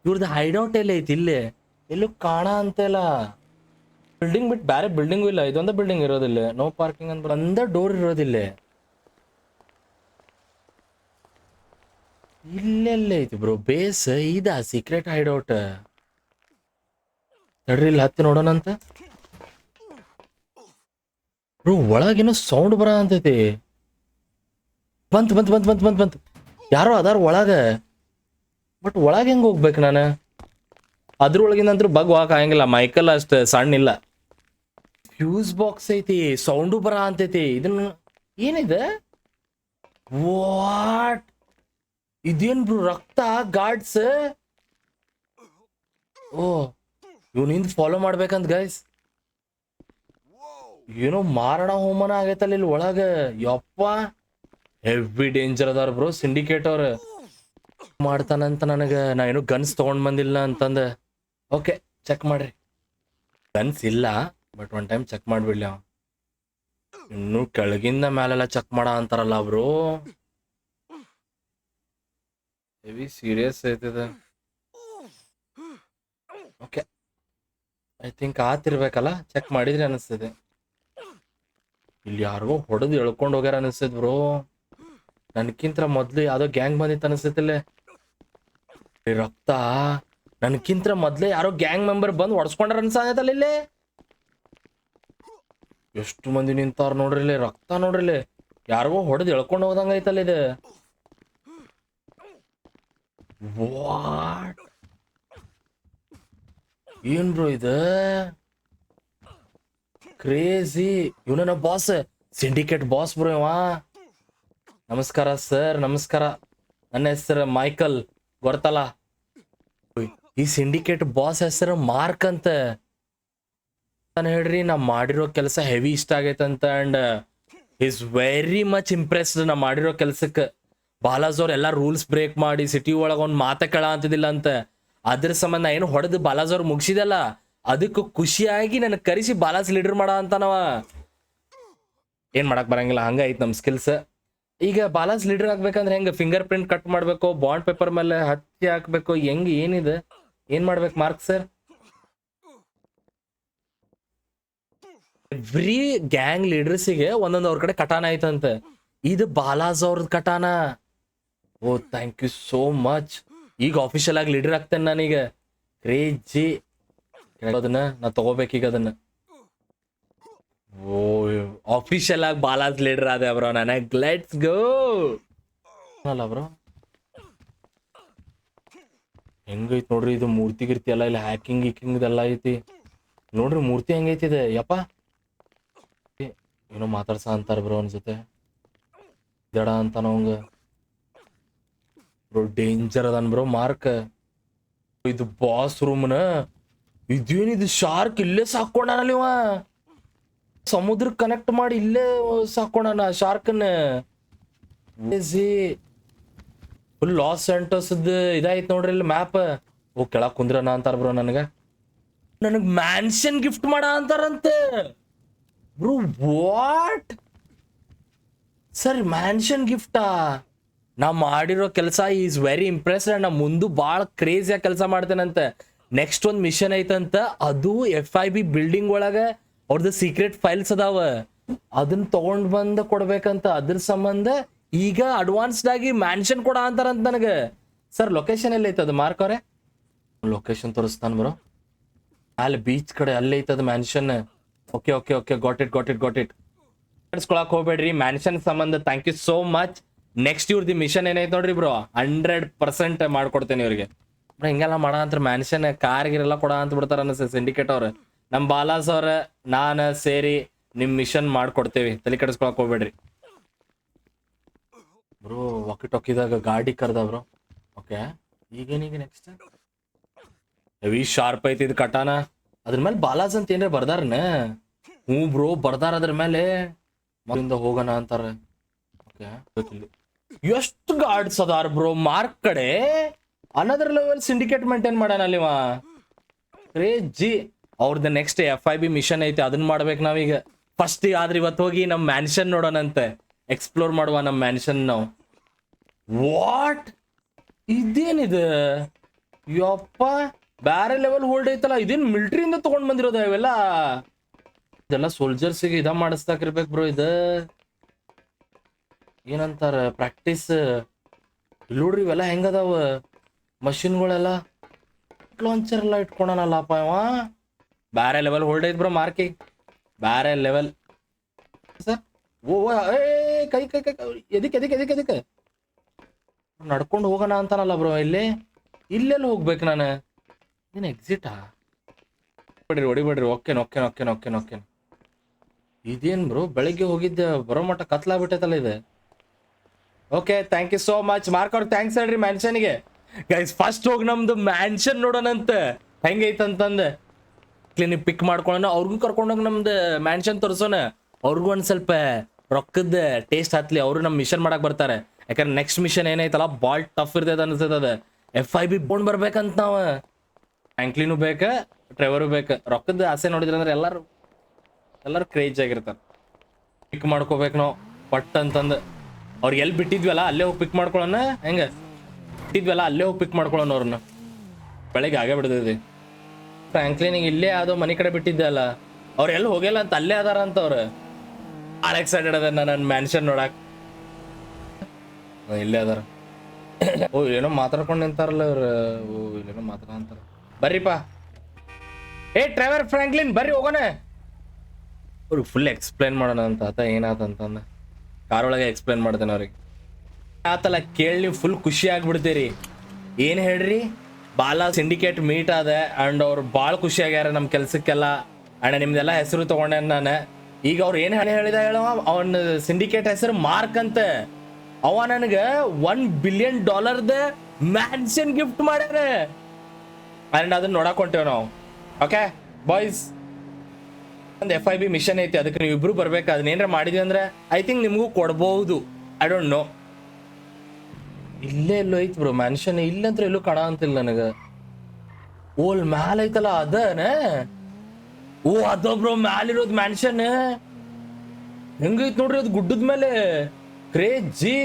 ಇವ್ರದ್ದು ಹೈಡೌಟ್ ಎಲ್ಲೈತಿ ಇಲ್ಲೇ. ಎಲ್ಲೂ ಕಾಣ ಅಂತೆಲ್ಲ. ಬಿಲ್ಡಿಂಗ್ ಬಿಟ್ಟು ಬೇರೆ ಬಿಲ್ಡಿಂಗ್ ಇಲ್ಲ, ಇದೊಂದ ಬಿಲ್ಡಿಂಗ್ ಇರೋದಿಲ್ಲ. ನೋ ಪಾರ್ಕಿಂಗ್ ಅಂತ ಒಂದೇ ಡೋರ್ ಇರೋದಿಲ್ಲ. ಇಲ್ಲೆಲ್ಲ ಐತಿ ಬ್ರೋ, ಬೇಸ್ ಇದ ಸೀಕ್ರೆಟ್ ಹೈಡ್ ಔಟ್ ನಡ್ರಿ ಇಲ್ಲಿ ಹತ್ತಿ ನೋಡೋಣಂತ ಬ್ರೋ ಒಳಗೇನೋ ಸೌಂಡ್ ಬರ ಅಂತೈತಿ. ಬಂತ್ ಬಂತ್ ಬಂತ್ ಬಂತ್ ಬಂತ್ ಬಂತ್. ಯಾರೋ ಅದಾರ ಒಳಗ. ಬಟ್ ಒಳಗೆ ಹೆಂಗ್ ಹೋಗ್ಬೇಕು ನಾನು? ಅದ್ರೊಳಗಿಂದಂತ್ರು ಬಗ್ ವಾಕ್ ಆಗಂಗಿಲ್ಲ. ಮೈಕಲ್ ಅಷ್ಟು ಸಣ್ಣ ಇಲ್ಲ. ಫ್ಯೂಸ್ ಬಾಕ್ಸ್ ಐತಿ ಸೌಂಡು ಬರ ಅಂತೈತಿ. ಇದನ್ನ ಏನಿದೆ? ವಾಟ್ ಇದೇನ್ ಬ್ರೋ ರಕ್ತ ಗಾಡ್ಸ್ ಓ ಇವನಿಂದ ಫಾಲೋ ಮಾಡ್ಬೇಕಂತ ಗೈಸ್ ಏನೋ ಮಾರಣ ಹೋಮನ ಆಗೈತಲ್ಲ ಇಲ್ಲಿ ಒಳಗ. ಯಪ್ಪ ಹೆವಿ ಡೇಂಜರ್ ಅದಾರ ಬ್ರೋ ಸಿಂಡಿಕೇಟ್ ಅವ್ರ. ಮಾಡ್ತಾನಂತ ನನಗ, ನಾ ಏನು ಗನ್ಸ್ ತಗೊಂಡ್ ಬಂದಿಲ್ಲ ಅಂತಂದ. ಓಕೆ ಚೆಕ್ ಮಾಡ್ರಿ. ಗನ್ಸ್ ಇಲ್ಲ. ಬಟ್ ಒನ್ ಟೈಮ್ ಚೆಕ್ ಮಾಡ್ಬಿಡ್ಲಿ ಇನ್ನು ಕೆಳಗಿಂದ ಮೇಲೆಲ್ಲ ಚೆಕ್ ಮಾಡ ಅಂತಾರಲ್ಲ ಅವರು. ಹೆವಿ ಸೀರಿಯಸ್ ಐತಿದೆ. ಓಕೆ ಐ ಥಿಂಕ್ ಆತಿರ್ಬೇಕಲ್ಲ? ಚೆಕ್ ಮಾಡಿದ್ರೆ ಅನಿಸ್ತದೆ. ಇಲ್ಲಿ ಯಾರಿಗೋ ಹೊಡೆದು ಎಳ್ಕೊಂಡು ಹೋಗ್ಯಾರ ಅನಿಸ್ತದ ಬ್ರೋ. ನನ್ಕಿಂತ ಮೊದ್ಲು ಯಾವುದೋ ಗ್ಯಾಂಗ್ ಬಂದಿತ್ತು ಅನಿಸ್ತೈತಿಲ್ಲ ರಕ್ತ. ನನ್ಕಿಂತ ಮೊದ್ಲೇ ಯಾರೋ ಗ್ಯಾಂಗ್ ಮೆಂಬರ್ ಬಂದು ಹೊಡ್ಸ್ಕೊಂಡ್ರ ಅನ್ಸಾಗತ್ತಲ್ಲ ಇಲ್ಲಿ. ಎಷ್ಟು ಮಂದಿ ನಿಂತಾರ ನೋಡ್ರಿ ಇಲ್ಲಿ ರಕ್ತ ನೋಡ್ರಿ ಇಲ್ಲಿ ಯಾರಿಗೋ ಹೊಡೆದು ಎಳ್ಕೊಂಡು ಹೋದಂಗ ಐತಲ್ಲ ಇದೆ. ವಾಟ್? ಏನ್ ಬ್ರೋ ಇದು? ಕ್ರೇಜಿ ಇವನ ಬಾಸ್ ಸಿಂಡಿಕೇಟ್ ಬಾಸ್ ಬ್ರೋ ಇವ. ನಮಸ್ಕಾರ ಸರ್, ನಮಸ್ಕಾರ. ನನ್ನ ಹೆಸರು ಮೈಕಲ್. ಗೊತ್ತಲ್ಲ? ಈ ಸಿಂಡಿಕೇಟ್ ಬಾಸ್ ಹೆಸರು ಮಾರ್ಕ್ ಅಂತ. ನಾನು ಹೇಳ್ರಿ, ನಾ ಮಾಡಿರೋ ಕೆಲಸ ಹೆವಿ ಇಷ್ಟ ಆಗೈತಂತ and is very much impressed ನಾ ಮಾಡಿರೋ ಕೆಲಸಕ್ಕೆ. ಬಾಲಾಜ್ ಎಲ್ಲ ರೂಲ್ಸ್ ಬ್ರೇಕ್ ಮಾಡಿ ಸಿಟಿ ಒಳಗೆ ಒಂದು ಮಾತೆ ಕೇಳ ಅಂತಿದ್ದಿಲ್ಲ ಅಂತ. ಅದ್ರ ಸಂಬಂಧ ಏನು ಹೊಡೆದು ಬಾಲಾಜ್ ಅವ್ರು ಮುಗಿಸಿದಲ್ಲ. ಅದಕ್ಕೆ ಖುಷಿಯಾಗಿ ನನಗೆ ಕರೆಸಿ ಬಾಲಾಜ್ ಲೀಡರ್ ಮಾಡ ಅಂತಾನವ ಏನ್ ಮಾಡಕ್ ಬರಂಗಿಲ್ಲ, ಹಂಗೆ ಐತೆ ನಮ್ಮ ಸ್ಕಿಲ್ಸ್ ಈಗ ಬಾಲಾಜ್ ಲೀಡರ್ ಆಗ್ಬೇಕಂದ್ರೆ ಹೆಂಗೆ ಫಿಂಗರ್ ಪ್ರಿಂಟ್ ಕಟ್ ಮಾಡಬೇಕು ಬಾಂಡ್ ಪೇಪರ್ ಮೇಲೆ ಹತ್ತಿ ಹಾಕಬೇಕು, ಹೆಂಗ್ ಏನಿದೆ? ಏನು ಮಾಡ್ಬೇಕು ಮಾರ್ಕ್ ಸರ್ ಎವ್ರಿ ಗ್ಯಾಂಗ್ ಲೀಡರ್ಸಿಗೆ ಒಂದೊಂದು ಅವ್ರ ಕಡೆ ಕಟಾನ ಐತಂತೆ ಇದು ಬಾಲಾಜ್ ಅವ್ರದ್ katana. Oh thank you so much ಈಗ ಆಫಿಷಿಯಲ್ ಆಗಿ ಲೀಡರ್ ಆಗ್ತೇನೆ ನಾನೀಗ. ಕ್ರೇಜಿ ಅದನ್ನ ನಾ ತಗೋಬೇಕೀಗ ಅದನ್ನ. ಓ ಆಫಿಷಿಯಲ್ ಆಗಿ ಬಾಲಾಜ್ ಲೀಡರ್ ಆದೆ ಬ್ರೋ ನನಗ್ ಲೆಟ್ಸ್ ಗೋ ಅಲ್ಲ ಬ್ರೋ. ಹೆಂಗೈತಿ ನೋಡ್ರಿ ಇದು ಮೂರ್ತಿ ಗಿರ್ತಿ ಎಲ್ಲ, ಇಲ್ಲಿ ಹ್ಯಾಕಿಂಗ್ ಗೀಕಿಂಗ್ ಎಲ್ಲ ಐತಿ. ನೋಡ್ರಿ ಮೂರ್ತಿ ಹೆಂಗೈತಿದೆ. ಯಪ್ಪ. ಏನೋ ಮಾತಾಡ್ಸ ಅಂತಾರ ಬ್ರೋ ಅವನ ಜೊತೆ ದಡ ಅಂತ ಅವಂಗ. ಬ್ರೋ ಡೇಂಜರ್ ಅದನ್ ಬ್ರೋ ಮಾರ್ಕ್ ಇದು ಬಾಸ್ ರೂಮ್ನ ಇದೇನಿದು ಶಾರ್ಕ್ ಇಲ್ಲೇ ಸಾಕೊಂಡಾನಲ್ಲಿ ಇವ? ಸಮುದ್ರ ಕನೆಕ್ಟ್ ಮಾಡಿ ಇಲ್ಲೇ ಸಾಕೊಂಡಾನ ಶಾರ್ಕನ್ನ ಫುಲ್ ಲಾಸ್ ಸೆಂಟರ್ಸ್ ಇದಾಯ್ತು ನೋಡ್ರಿ ಇಲ್ಲಿ ಮ್ಯಾಪ್ ಓ, ಕೆಳಗ್ ಕುಂದ್ರನ ಅಂತಾರ ಬ್ರೋ ನನಗ. ನನಗ್ ಮ್ಯಾನ್ಷನ್ ಗಿಫ್ಟ್ ಮಾಡ ಅಂತಾರಂತೆ. ಬ್ರೋ ವಾಟ್ ಸರ್ ಮ್ಯಾನ್ಷನ್ ಗಿಫ್ಟಾ ನಾ ಮಾಡಿರೋ ಕೆಲಸ ಈಸ್ ವೆರಿ ಇಂಪ್ರೆಸ್ಡ್ ಅಂಡ್ ನಾ ಮುಂದೆ ಭಾಳ ಕ್ರೇಜಿಯಾಗಿ ಕೆಲಸ ಮಾಡ್ತೇನಂತೆ. ನೆಕ್ಸ್ಟ್ ಒಂದು ಮಿಷನ್ ಐತಂತ, ಅದು ಎಫ್ ಐ ಬಿ ಬಿಲ್ಡಿಂಗ್ ಒಳಗೆ ಅವ್ರದ್ದು ಸೀಕ್ರೆಟ್ ಫೈಲ್ಸ್ ಅದಾವ. ಅದನ್ನ ತಗೊಂಡ್ ಬಂದು ಕೊಡ್ಬೇಕಂತ, ಅದ್ರ ಸಂಬಂಧ ಈಗ ಅಡ್ವಾನ್ಸ್ಡ್ ಆಗಿ ಮ್ಯಾನ್ಷನ್ ಕೊಡ ಅಂತಾರಂತ ನನಗೆ. ಸರ್ ಲೊಕೇಶನ್ ಎಲ್ಲಿ ಐತದ ಮಾರ್ಕ್ ಲೊಕೇಶನ್ ತೋರಿಸ್ತಾನ ಬ್ರೋ. ಅಲ್ಲಿ ಬೀಚ್ ಕಡೆ ಅಲ್ಲೇ ಐತದ mansion okay okay okay got it got it got it ಕಳ್ಸ್ಕೊಳಕ್ ಹೋಗ್ಬೇಡ್ರಿ. ಮ್ಯಾನ್ಷನ್ ಸಂಬಂಧ thank you so much next ಇವ್ರದ್ದು ಮಿಷನ್ ಏನೈತೆ ನೋಡ್ರಿ ಬ್ರೋ ಹಂಡ್ರೆಡ್ ಪರ್ಸೆಂಟ್ ಮಾಡ್ಕೊಡ್ತೇನೆ ಇವ್ರಿಗೆ. ಬ್ರೋ ಹಿಂಗೆಲ್ಲ ಮಾಡ ಅಂತ ಮ್ಯಾನ್ಷನ್ ಕಾರ್ ಗಿರೆಲ್ಲ ಕೊಡ ಅಂತ ಬಿಡ್ತಾರ ಅನ್ಸ ಸಿಂಡಿಕೇಟ್ ಅವ್ರ. ನಮ್ ಬಾಲಾಸ್ ಅವ್ರ, ನಾನು ಸೇರಿ ನಿಮ್ ಮಿಷನ್ ಮಾಡ್ಕೊಡ್ತೇವೆ. ತಲೆ ಕೆಡಿಸ್ಕೊಳಕ್ ಹೋಗ್ಬೇಡ್ರಿ. ಬ್ರೋ ವಾಕಿ ಟೊಕ್ಕಿದಾಗ ಗಾಡಿ ಕರ್ದ ಬ್ರೋ ಓಕೆ ಈಗೇನೀಗ ನೆಕ್ಸ್ಟ್ ಹೆವಿ ಶಾರ್ಪ್ ಐತಿ ಇದು ಕಟಾನ. ಅದ್ರ ಮೇಲೆ ಬಾಲಾಜ್ ಅಂತ ಏನ್ರ ಬರ್ದಾರನ? ಹ್ಞೂ ಬ್ರೋ, ಬರ್ದಾರ ಅದ್ರ ಮೇಲೆ. ಮೊದಲಿಂದ ಹೋಗೋಣ ಅಂತಾರ. ಎಷ್ಟು ಗಾರ್ಡ್ಸ್ ಅದಾರ ಬ್ರೋ, ಮಾರ್ಕ್ ಕಡೆ. ಅನದರ್ ಲೆವೆಲ್ ಸಿಂಡಿಕೇಟ್ ಮೇಂಟೈನ್ ಮಾಡ್ಯಾನ ಅಲ್ಲಿವ ಜಿ ಅವ್ರದ್ದು next F I B mission ಐತೆ ಅದನ್ನ ಮಾಡ್ಬೇಕು ನಾವೀಗ. ಫಸ್ಟ್ ಆದ್ರೆ ಇವತ್ತು ಹೋಗಿ ನಮ್ಮ ಮ್ಯಾನ್ಷನ್ ನೋಡೋಣಂತೆ. ಎಕ್ಸ್ಪ್ಲೋರ್ ಮಾಡುವ ನಮ್ಮ ಮ್ಯಾನ್ಷನ್ ನಾವು. ವಾಟ್ ಇದೇನಿದೆ? ಯಪ್ಪ. ಬ್ಯಾರೆ ಲೆವೆಲ್ ಹೋಲ್ಡ್ ಐತಲ್ಲ, ಇದೇನ್ ಮಿಲ್ಟ್ರಿಯಿಂದ ತಗೊಂಡ್ ಬಂದಿರೋದ ಇವೆಲ್ಲ ಇದೆಲ್ಲ ಸೋಲ್ಜರ್ಸಿಗೆ ಇದ ಮಾಡಿಸ್ತಾಕಿರ್ಬೇಕು ಬ್ರೋ ಇದ. ಏನಂತಾರ ಪ್ರಾಕ್ಟೀಸ್ ನೋಡ್ರಿ ಇವೆಲ್ಲ ಹೆಂಗದಾವ ಮಷಿನ್ಗಳೆಲ್ಲ? ಲಾಂಚರ್ ಎಲ್ಲ ಇಟ್ಕೊಳನಲ್ಲಪ್ಪ ಇವ? ಬ್ಯಾರೆ ಲೆವೆಲ್ ಹೋಲ್ಡ್ ಐತ್ ಬ್ರೋ ಮಾರ್ಕಿ. ಬ್ಯಾರೆ ಲೆವೆಲ್ ಸರ್, ಓ ಏ, ಕೈ ಕೈ ಕೈ ಎದಕ್ಕೆ ಎದಕ್, ಎದಿಕ್ ಎದಿಕ್, ಎದಕ್? ನಡ್ಕೊಂಡು ಹೋಗೋಣ ಅಂತಾನಲ್ಲ ಬ್ರೋ ಇಲ್ಲಿ. ಇಲ್ಲೆಲ್ಲ ಹೋಗ್ಬೇಕು ನಾನು? ನೀನು ಎಕ್ಸಿಟಾ ಬಿಡ್ರಿ ಹೊಡಿಬೇಡ್ರಿ ಓಕೆನ್ ಓಕೆನ್ ಓಕೆನ್ ಓಕೆನ್ ಓಕೆನ್ ಇದೇನ್ ಬ್ರೋ ಬೆಳಗ್ಗೆ ಹೋಗಿದ್ದೆ ಬರೋ ಮಟ್ಟ ಕತ್ಲಾಗ್ಬಿಟ್ಟೈತಲ್ಲ ಇದೆ. Okay thank you so much Mark ಅವ್ರ ಥ್ಯಾಂಕ್ಸ್ ಹೇಳ್ರಿ ಮ್ಯಾನ್ಷನ್ಗೆ ಗೈಸ್ ಫಸ್ಟ್ ಹೋಗಿ ನಮ್ದು ಮ್ಯಾನ್ಷನ್ ನೋಡೋಣಂತೆ. ಹೆಂಗೈತಂತಂದೆ ಕ್ಲಿನಿಕ್ ಪಿಕ್ ಮಾಡ್ಕೊಳ್ಳೋಣ ಅವ್ರಿಗೂ ಕರ್ಕೊಂಡೋಗಿ ನಮ್ದು ಮ್ಯಾನ್ಷನ್ ತೋರಿಸೋಣ. ಅವ್ರಿಗೂ ಒಂದು ಸ್ವಲ್ಪ ರೊಕ್ಕದ ಟೇಸ್ಟ್ ಹತ್ಲಿ. ಅವರು ನಮ್ಮ ಮಿಷನ್ ಮಾಡಕ್ ಬರ್ತಾರೆ. ಯಾಕಂದ್ರೆ ನೆಕ್ಸ್ಟ್ ಮಿಷನ್ ಏನೈತಲ್ಲ ಬಾಲ್ ಟಫ್ ಇರ್ತೈತೆ ಅನಿಸ್ತದೆ ಎಫ್ ಐ ಬಿ ಬೋನ್ ಬರ್ಬೇಕಂತ ನಾವು. ಫ್ಯಾಂಕ್ಲಿನೂ ಬೇಕ ಡ್ರೈವರು ಬೇಕು. ರೊಕ್ಕದ ಆಸೆ ನೋಡಿದ್ರೆ ಅಂದ್ರೆ ಎಲ್ಲರೂ ಎಲ್ಲರೂ ಕ್ರೇಜ್ ಆಗಿರ್ತಾರೆ. ಪಿಕ್ ಮಾಡ್ಕೋಬೇಕು ನಾವು. ಪಟ್ ಅಂತಂದು ಅವ್ರಿಗೆ ಎಲ್ಲಿ ಬಿಟ್ಟಿದ್ವಲ್ಲ, ಅಲ್ಲೇ ಹೋಗಿ ಪಿಕ್ ಮಾಡ್ಕೊಳ್ಳೋಣ ಹೆಂಗೆ? ಬಿಟ್ಟಿದ್ವಲ್ಲ, ಅಲ್ಲೇ ಹೋಗಿ ಪಿಕ್ ಮಾಡ್ಕೊಳ್ಳೋಣ ಅವ್ರನ್ನ. ಬೆಳಗ್ಗೆ ಆಗೇ ಬಿಡ್ತೈತಿ. ಫ್ರಾಂಕ್ಲಿನಿಗೆ ಇಲ್ಲೇ ಯಾವುದೋ ಮನೆ ಕಡೆ ಬಿಟ್ಟಿದ್ದೆ ಅಲ್ಲ. ಅವ್ರು ಎಲ್ಲಿ ಹೋಗಿಲ್ಲ ಅಂತ ಅಲ್ಲೇ ಅದಾರ ಅಂತ ಅವ್ರು. ಆರ್ ಎಕ್ಸೈಟೆಡ್ ಅದ ನನ್ನ ಮ್ಯಾನ್ಷನ್ ನೋಡಕ್. ಇಲ್ಲೇ ಅದಾರ. ಓ, ಏನೋ ಮಾತಾಡ್ಕೊಂಡು ನಿಂತಾರಲ್ಲ ಅವ್ರು ಓ, ಏನೋ ಮಾತಾಡ ಅಂತಾರ ಬರ್ರಿಪ್ಪ. ಏ ಡ್ರೈವರ್ ಫ್ರಾಂಕ್ಲಿನ್, ಬರ್ರಿ ಹೋಗೋಣ. ಅವ್ರಿಗೆ ಫುಲ್ ಎಕ್ಸ್ಪ್ಲೈನ್ ಮಾಡೋಣ ಅಂತ, ಆತ ಏನಾತಂತಂದ ಒಳಗೆ ಎಕ್ಸ್ಪ್ಲೈನ್ ಮಾಡ್ತೇನೆ ಅವ್ರಿಗೆ. ಆತಲ್ಲ ಕೇಳಿ ನೀವು ಫುಲ್ ಖುಷಿ ಆಗ್ಬಿಡ್ತೀರಿ. ಏನು ಹೇಳ್ರಿ? ಬಾಲ ಸಿಂಡಿಕೇಟ್ ಮೀಟ್ ಆದ ಅಂಡ್ ಅವ್ರು ಭಾಳ ಖುಷಿ ಆಗ್ಯಾರ ನಮ್ಮ ಕೆಲಸಕ್ಕೆಲ್ಲ. ಅಣ್ಣ ನಿಮ್ದೆಲ್ಲ ಹೆಸರು ತೊಗೊಂಡೆ ನಾನು. ಈಗ ಅವ್ರು ಏನು ಹೇಳಿ ಹೇಳಿದ ಹೇಳೋ? ಅವನ ಸಿಂಡಿಕೇಟ್ ಹೆಸರು ಮಾರ್ಕ್ ಅಂತ. ಅವ ನನಗೆ ಒನ್ ಬಿಲಿಯನ್ ಡಾಲರ್ದ ಮ್ಯಾನ್ಷನ್ ಗಿಫ್ಟ್ ಮಾಡ್ಯಾರ. ಅಂಡ್ ಅದನ್ನ ನೋಡಕ್ ಹೊಂಟೇವ್ ನಾವು. ಓಕೆ ಬಾಯ್ಸ್ ಒಂದು ಎಫ್ ಐ ಬಿ ಮಿಷನ್ ಐತಿ, ಅದಕ್ಕೆ ನೀವು ಇಬ್ರು ಬರ್ಬೇಕು. ಅದನ್ನ ಏನಾರ ಮಾಡಿದ್ವಿ ಅಂದ್ರೆ ಐ ಥಿಂಕ್ ನಿಮಗೂ ಕೊಡ್ಬೋದು. ಐ ಡೋಂಟ್ ನೋ ಇಲ್ಲೇ ಎಲ್ಲೋ ಐತಿ ಬ್ರೋ ಮ್ಯಾನ್ಷನ್ ಇಲ್ಲಂತ್ರ ಎಲ್ಲೂ ಕಾಣ ಅಂತಿಲ್ಲ ನನಗೆ. ಓಲ್ ಮ್ಯಾಲ ಐತಲ್ಲ ಅದನ? ಓ, ಅದ ಬ್ರೋ ಮ್ಯಾಲ ಇರೋದು ಮ್ಯಾನ್ಷನ್ ಹೆಂಗೈತ್ ನೋಡ್ರಿ ಅದು ಗುಡ್ಡದ ಮೇಲೆ? ಕ್ರೇಜಿ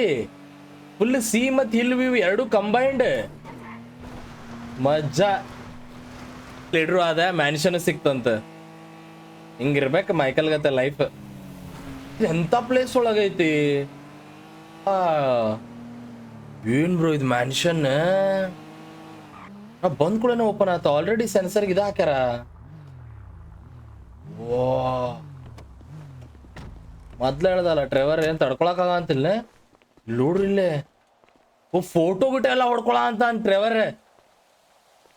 ಫುಲ್ ಸಿ ಮತ್ತು ಹಿಲ್ ವ್ಯೂ ಎರಡು ಕಂಬೈಂಡ್ ಮಜಾ. ಲೀಡ್ರು ಆದ ಮ್ಯಾನ್ಷನ್ ಸಿಕ್ತಂತ. ಹಿಂಗಿರ್ಬೇಕು ಮೈಕಲ್ ಗತ ಲೈಫ್ ಎಂಥ ಪ್ಲೇಸ್ ಒಳಗೈತಿ? ಏನ್ ಬ್ರೋ ಇದು ಮ್ಯಾನ್ಷನ್? ಬಂದ್ ಕೂಡ ಓಪನ್ ಆತ. ಆಲ್ರೆಡಿ ಸೆನ್ಸರ್ ಇದು ಹಾಕ್ಯಾರ. ಓ ಮೊದ್ಲು ಹೇಳ್ದಲ್ಲ ಡ್ರೈವರ್ ಏನ್ ತಡ್ಕೊಳಕಾಗ ಅಂತಿಲ್ಲ? ನೋಡ್ರಿ ಇಲ್ಲೇ. ಓ ಫೋಟೋ ಗಿಟ ಎಲ್ಲ ಹೊಡ್ಕೊಳ ಅಂತ ಡ್ರೈವರ್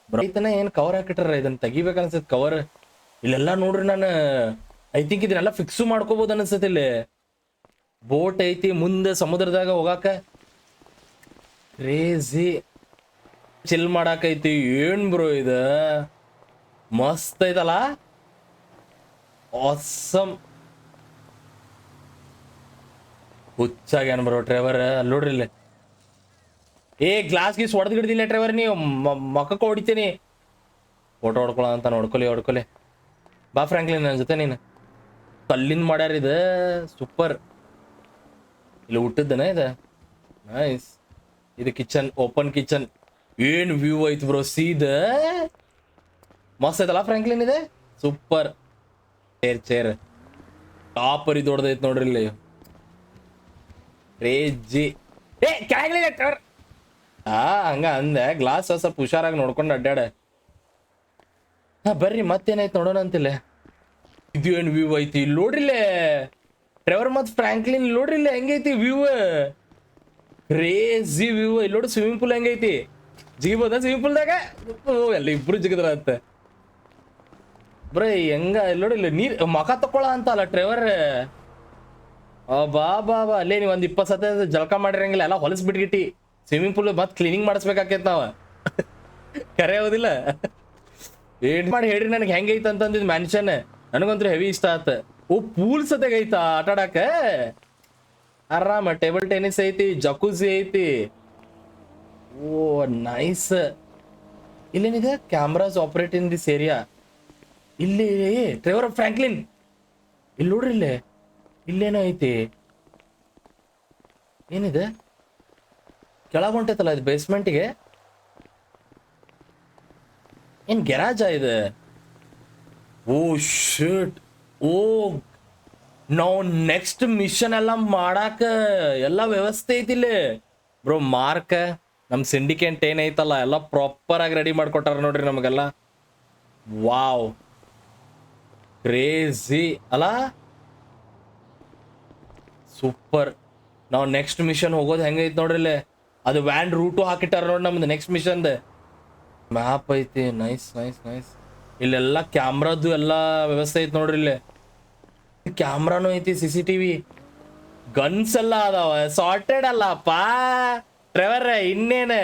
ರೈತನ ಏನ್ ಕವರ್ ಹಾಕಿಟ್ರ ಇದನ್ನ ತೆಗಿಬೇಕು ಅನ್ಸತ್ ಕವರ್ ಇಲ್ಲೆಲ್ಲಾ ನೋಡ್ರಿ ನಾನು ಐ ಥಿಂಕ್ ಇದನ್ನೆಲ್ಲ ಫಿಕ್ಸ್ ಮಾಡ್ಕೋಬಹುದು ಅನ್ಸತ್ ಇಲ್ಲಿ. ಬೋಟ್ ಐತಿ, ಮುಂದೆ ಸಮುದ್ರದಾಗ ಹೋಗಾಕ. ಕ್ರೇಜಿ ಚಿಲ್ ಮಾಡಾಕೈತಿ. ಏನ್ ಬ್ರೋ ಇದ? ಮಸ್ತ್ ಐತಲ್ಲ? ಆಸಮ್ ಹುಚ್ಚಾಗ್ಯಾನ ಬ್ರೋ ಡ್ರೈವರ್ ಅಲ್ಲಿ ನೋಡ್ರಿ ಇಲ್ಲಿ. ಏ ಗ್ಲಾಸ್ ಗೀಸ್ ಹೊಡೆದ್ ಹಿಡ್ದಿಲ್ಲ ಡ್ರೈವರ್ ನೀವು ಮಕ್ಕಕ್ಕೆ ಹೊಡಿತೀನಿ. ಫೋಟೋ ಹೊಡ್ಕೊಳ ಅಂತ ನೋಡ್ಕೊಲಿ, ಹೊಡ್ಕೊಲಿ. ಬಾ ಫ್ರಾಂಕ್ಲಿನ್ ನನ್ನ ಜೊತೆ ನೀನು. ಕಲ್ಲಿಂದ ಮಾಡ್ಯಾರ ಇದು. ಸೂಪರ್ ಇಲ್ಲಿ ಹುಟ್ಟಿದ್ದನ ಇದು? ನೈಸ್ ಇದು ಕಿಚನ್ ಓಪನ್ ಕಿಚನ್ ಏನ್ ವ್ಯೂ ಐತ್ ಬ್ರೋ ಸೀದ. ಮಸ್ತ್ ಐತಲ್ಲ ಫ್ರಾಂಕ್ಲಿನ್ ಇದೆ? Super chair chair. ಟಾಪರಿ ದೊಡ್ಡದೈತ್ ನೋಡ್ರಿ ಇಲ್ಲಿ. ರೇಜಿ ಏ ಕೆಳಗಿಳಿಲ್ಲ ಟವರ್ ಆ, ಹಂಗ ಅಂದೆ. ಗ್ಲಾಸ್ ಸ್ವಲ್ಪ ಹುಷಾರಾಗಿ ನೋಡ್ಕೊಂಡು ಅಡ್ಡಾಡ. ಹಾ, ಬರ್ರಿ, ಮತ್ತೇನಾಯ್ತು ನೋಡೋಣ ಅಂತಿಲ್ಲ. ಇದು ಏನು ವ್ಯೂ ಐತಿ? ಇಲ್ಲಿ ನೋಡ್ರಿಲ್ಲೇ. ಟ್ರೆವರ್ ಮತ್ ಫ್ರಾಂಕ್ಲಿನ್ ಇಲ್ಲಿ ನೋಡ್ರಿಲ್ಲ, ಹೆಂಗೈತಿ ವ್ಯೂ ಕ್ರೇಜಿ ವ್ಯೂ ಇಲ್ಲಿ ನೋಡಿ ಸ್ವಿಮ್ಮಿಂಗ್ ಪೂಲ್ ಹೆಂಗೈತಿ? ಜಿಗಿಬೋದ ಸ್ವಿಮ್ಮಿಂಗ್ ಪೂಲ್ದಾಗ ಎಲ್ಲ ಇಬ್ರು ಜಿಗದ್ರ ಅಂತ ಬ್ರೇ, ಹೆಂಗ, ಇಲ್ಲಿ ನೋಡಿಲ್ಲ ನೀರ್, ಮಖ ತಕೊಳ ಅಂತ ಅಲ್ಲ ಟ್ರೆವರ್ ಆ, ಬಾ ಬಾ ಬಾ. ಅಲ್ಲೇ ನೀವು ಒಂದು ಇಪ್ಪತ್ತು ಸತ ಜಲಕ ಮಾಡಿರಂಗಿಲ್ಲ, ಎಲ್ಲ ಹೊಲಸ್ ಬಿಟ್ಗಿಟ್ಟಿ. ಸ್ವಿಮ್ಮಿಂಗ್ ಪೂಲ್ ಮತ್ ಕ್ಲೀನಿಂಗ್ ಮಾಡಿಸ್ಬೇಕಾಕೇತ್ ನಾವ. ಕರೆ ಹೌದಿಲ್ಲ ಏನ್ ಮಾಡಿ ಹೇಳ್ರಿ, ನನಗೆ ಹೆಂಗೈತ ಅಂತಂದಿದ್ ಮ್ಯಾನ್ಷನ್ ನನಗಂತೂ ಹೆವಿ ಇಷ್ಟ ಆತ. ಓ ಪೂಲ್ ಸತೆಗ್ ಐತಾ ಆಟ ಆಡಾಕ? ಆರಾಮ ಟೇಬಲ್ ಟೆನಿಸ್ ಐತಿ ಜಕೂಸಿ ಐತಿ. Oh nice ಇಲ್ಲೇನಿದೆ cameras operate in this area ಇಲ್ಲಿ ಡ್ರೈವರ್ ಫ್ರಾಂಕ್ಲಿನ್ ಇಲ್ಲಿ ನೋಡ್ರಿ ಇಲ್ಲೇ. ಇಲ್ಲೇನೋ ಐತಿ. ಏನಿದೆ? ಕೆಳಗ್ ಹೊಂಟೈತಲ್ಲ ಇದು ಬೇಸ್ಮೆಂಟ್ಗೆ ಏನ್ ಗೆರಾಜ ಇದೆ? ಓ ಶರ್ಟ್ ಓ, ನಾವು ನೆಕ್ಸ್ಟ್ ಮಿಷನ್ ಎಲ್ಲ ಮಾಡಾಕ ಎಲ್ಲ ವ್ಯವಸ್ಥೆ ಐತಿ ಇಲ್ಲಿ ಬ್ರೋ ಮಾರ್ಕ್ ನಮ್ ಸಿಂಡಿಕೇಟ್ ಏನೈತಲ್ಲ, ಎಲ್ಲ ಪ್ರಾಪರ್ ಆಗಿ ರೆಡಿ ಮಾಡ್ಕೊಟ್ಟಾರ ನೋಡ್ರಿ ನಮಗೆಲ್ಲ. ವಾವ್ ಕ್ರೇಜಿ ಅಲ್ಲ ಸೂಪರ್ ನಾವು ನೆಕ್ಸ್ಟ್ ಮಿಷನ್ ಹೋಗೋದು ಹೆಂಗೈತಿ ನೋಡ್ರಿ ಅದು ವ್ಯಾನ್ ರೂಟು ಹಾಕಿಟ್ಟಾರ ನೋಡಿ ನಮ್ದು ನೆಕ್ಸ್ಟ್ ಮಿಷನ್ದು ಮ್ಯಾಪ್ ಐತಿ ನೈಸ್ ನೈಸ್ ನೈಸ್ ಇಲ್ಲೆಲ್ಲ ಕ್ಯಾಮ್ರಾದು ಎಲ್ಲ ವ್ಯವಸ್ಥೆ ಐತಿ ನೋಡ್ರಿ ಇಲ್ಲಿ. ಕ್ಯಾಮ್ರಾನು ಐತಿ C C T V guns ಎಲ್ಲ ಅದಾವ ಸಾರ್ಟೆಡ್ ಅಲ್ಲಪ್ಪ ಡ್ರೈವರ್ ಇನ್ನೇನು?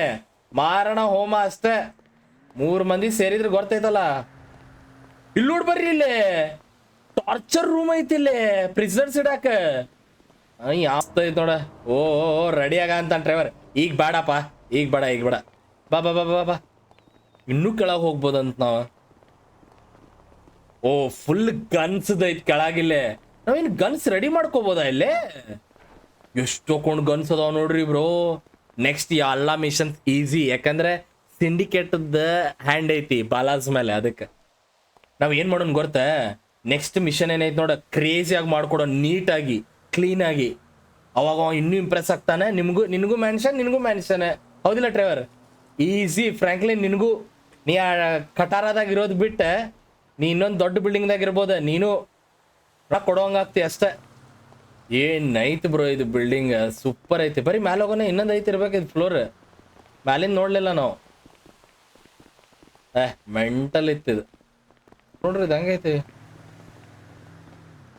ಮಾರಣ, ಹೋಮ ಅಷ್ಟೇ. ಮೂರು ಮಂದಿ ಸೇರಿದ್ರೆ ಗೊತ್ತೈತಲ್ಲ. ಇಲ್ಲಿ ನೋಡ್ ಬರ್ರಿ ಇಲ್ಲಿ. ಟಾರ್ಚರ್ ರೂಮ್ ಐತಿ ಇಲ್ಲಿ ಪ್ರಿಸರ್ಸ್ ಇಡಾಕ ಐ ಆಸ್ತ ಐತಿ ನೋಡ. ಓ ರೆಡಿ ಆಗ ಅಂತ ಡ್ರೈವರ್ ಈಗ ಬೇಡಪ್ಪ, ಈಗ ಬೇಡ ಈಗ ಬೇಡ. ಬಾ ಬಾ ಬಾ ಬಾ ಬಾ. ಇನ್ನೂ ಕೆಳಗೆ ಹೋಗ್ಬೋದಂತ ನಾವು. ಓ ಫುಲ್ ಗನ್ಸ್ ಐತ್ ಕೆಳಗಿಲ್ಲೇ. ನಾವೇನು ಗನ್ಸ್ ರೆಡಿ ಮಾಡ್ಕೋಬೋದಾ ಇಲ್ಲೇ? ಎಷ್ಟೊಂದು ಗನ್ಸ್ ಅದಾವ ನೋಡ್ರಿ ಬ್ರೋ. ನೆಕ್ಸ್ಟ್ ಎಲ್ಲ ಮಿಷನ್ಸ್ ಈಸಿ ಯಾಕಂದ್ರೆ ಸಿಂಡಿಕೇಟದ ಹ್ಯಾಂಡ್ ಐತಿ ಬಾಲಾಜ್ ಮೇಲೆ ಅದಕ್ಕೆ. ನಾವು ಏನು ಮಾಡೋಣ ಗೊತ್ತಾ? ನೆಕ್ಸ್ಟ್ ಮಿಷನ್ ಏನೈತಿ ನೋಡ ಕ್ರೇಜಿಯಾಗಿ ಮಾಡ್ಕೊಡೋ ನೀಟಾಗಿ ಕ್ಲೀನ್ ಆಗಿ. ಅವಾಗ ಅವ ಇನ್ನೂ ಇಂಪ್ರೆಸ್ ಆಗ್ತಾನೆ. ನಿಮಗೂ ನಿನಗೂ ಮ್ಯಾನ್ಷನ್ ನಿನಗೂ ಮ್ಯಾನ್ಷನ್ ಹೌದಿಲ್ಲ ಡ್ರೈವರ್ ಈಸಿ ಫ್ರಾಂಕ್ಲಿನ್ ನಿನಗೂ ನೀ ಆ ಕಟಾರದಾಗ ಇರೋದು ಬಿಟ್ಟೆ. ನೀ ಇನ್ನೊಂದು ದೊಡ್ಡ ಬಿಲ್ಡಿಂಗ್ದಾಗ ಇರ್ಬೋದ. ನೀನು ರೊಕ್ಕ ಕೊಡೋಂಗಾಗ್ತಿ ಅಷ್ಟೇ. ಏನ್ ಐತಿ ಬ್ರೋ ಇದು ಬಿಲ್ಡಿಂಗ್ ಸೂಪರ್ ಐತಿ. ಬರೀ ಮ್ಯಾಲ ಹೋಗೋಣ ಇನ್ನೊಂದು ಐತಿ ಇರ್ಬೇಕು ಇದು ಫ್ಲೋರ್ ಮ್ಯಾಲಿಂದ ನೋಡ್ಲಿಲ್ಲ ನಾವು. ಏ ಮೆಂಟಲ್ ಇದು. ನೋಡ್ರಿ, ಇದು ಹಂಗೈತಿ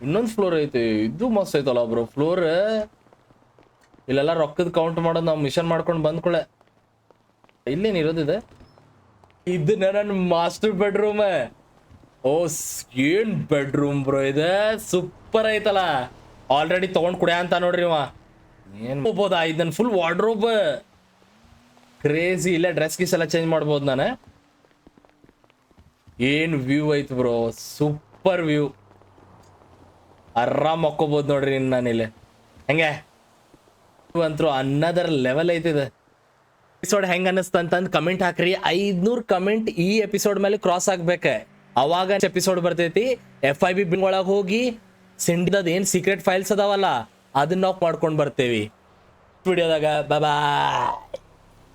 ಇನ್ನೊಂದು ಫ್ಲೋರ್ ಐತಿ. ಇದು ಮಸ್ತ್ ಐತಲ್ಲ ಬ್ರೋ ಫ್ಲೋರ್ ಇಲ್ಲೆಲ್ಲ ರೊಕ್ಕದ ಕೌಂಟ್ ಮಾಡೋದು ನಾವು ಮಿಷನ್ ಮಾಡ್ಕೊಂಡು ಬಂದ್ಕೊಳ್ಳೆ ಇಲ್ಲೇನು ಇರೋದಿದೆ ಇದು? ನನ್ನ ಮಾಸ್ಟರ್ ಬೆಡ್ರೂಮ್ ಓ, ಏನ್ ಬೆಡ್ರೂಮ್ ಬ್ರೋ ಇದೆ? ಸೂಪರ್ ಐತಲ್ಲ. ಆಲ್ರೆಡಿ ತಗೊಂಡ್ ಕುಡಿಯ ಅಂತ ನೋಡ್ರಿ ಇವ. ಏನ್ ಹೋಗ್ಬೋದಾ ಇದು ನನ್ನ ಫುಲ್ ವಾರ್ಡ್ರೋಬ್ ಕ್ರೇಜಿ ಇಲ್ಲ ಡ್ರೆಸ್ ಗೀಸ್ ಎಲ್ಲ ಚೇಂಜ್ ಮಾಡ್ಬೋದು ನಾನು. ಏನ್ ವ್ಯೂ ಐತೆ ಬ್ರೋ ಸೂಪರ್ ವ್ಯೂ ಆರಾಮ್ ಮಕ್ಕೋಬೋದು ನೋಡ್ರಿ ನಾನು ಇಲ್ಲಿ. ಹೆಂಗೆ? ಅಂತೂ ಅನ್ನದರ್ ಲೆವೆಲ್ ಐತಿದೆ. ಎಪಿಸೋಡ್ ಹೆಂಗ ಅನಿಸ್ತ ಅಂತಂದ್ ಕಮೆಂಟ್ ಹಾಕ್ರಿ. ಐದ್ನೂರ್ ಕಮೆಂಟ್ ಈ ಎಪಿಸೋಡ್ ಮೇಲೆ ಕ್ರಾಸ್ ಆಗ್ಬೇಕ. ಅವಾಗ ಎಪಿಸೋಡ್ ಬರ್ತೈತಿ. ಎಫ್ ಐ ಬಿ ಬಿಂಗ್ ಒಳಗೆ ಹೋಗಿ ಸಿಂಡಿದ ಏನ್ ಸೀಕ್ರೆಟ್ ಫೈಲ್ಸ್ ಅದಾವಲ್ಲ, ಅದನ್ನ ನಾವು ಮಾಡ್ಕೊಂಡ್ ಬರ್ತೇವಿ. ವಿಡಿಯೋದಾಗ ಬಾಬಾ